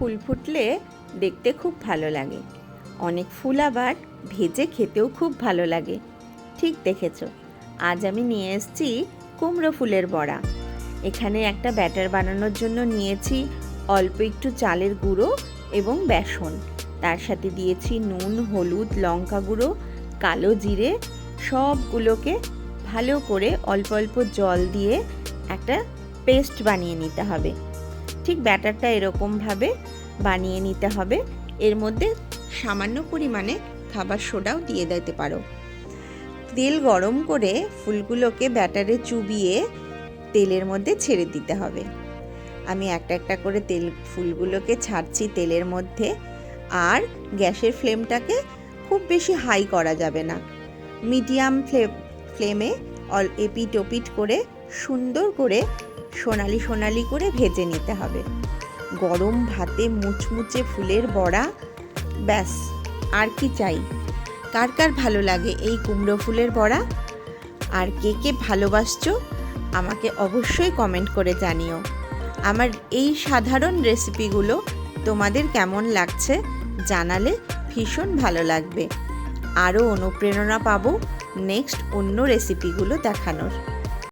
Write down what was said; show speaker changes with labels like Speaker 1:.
Speaker 1: ফুল ফুটলে দেখতে খুব ভালো লাগে। অনেক ফুল আবার ভেজে খেতেও খুব ভালো লাগে। ঠিক দেখেছ। আজ আমি নিয়ে এসেছি কুমড়ো ফুলের বড়া। এখানে একটা ব্যাটার বানানোর জন্য নিয়েছি অল্প একটু চালের গুঁড়ো এবং বেসন। তার সাথে দিয়েছি নুন, হলুদ, লঙ্কা গুঁড়ো, কালো জিরে, সবগুলোকে ভালো করে অল্প অল্প জল দিয়ে একটা পেস্ট বানিয়ে নিতে হবে। ঠিক ব্যাটারটা এরকমভাবে বানিয়ে নিতে হবে। এর মধ্যে সামান্য পরিমাণে খাবার সোডাও দিয়ে দিতে পারো। তেল গরম করে ফুলগুলোকে ব্যাটারে চুবিয়ে তেলের মধ্যে ছেড়ে দিতে হবে। আমি একটা একটা করে তেল, ফুলগুলোকে ছাড়ছি তেলের মধ্যে। আর গ্যাসের ফ্লেমটাকে খুব বেশি হাই করা যাবে না। মিডিয়াম ফ্লেম অল এপিট ওপিট করে সুন্দর করে সোনালি সোনালি করে ভেজে নিতে হবে। গরম ভাতে মুচমুচে ফুলের বড়া, ব্যাস, আর কি চাই? কার কার ভালো লাগে এই কুমড়ো ফুলের বড়া? আর কে কে ভালোবাসছো? আমাকে অবশ্যই কমেন্ট করে জানিও। আমার এই সাধারণ রেসিপিগুলো তোমাদের কেমন লাগছে জানালে ভীষণ ভালো লাগবে। আরও অনুপ্রেরণা পাবো নেক্সট অন্য রেসিপিগুলো দেখানোর।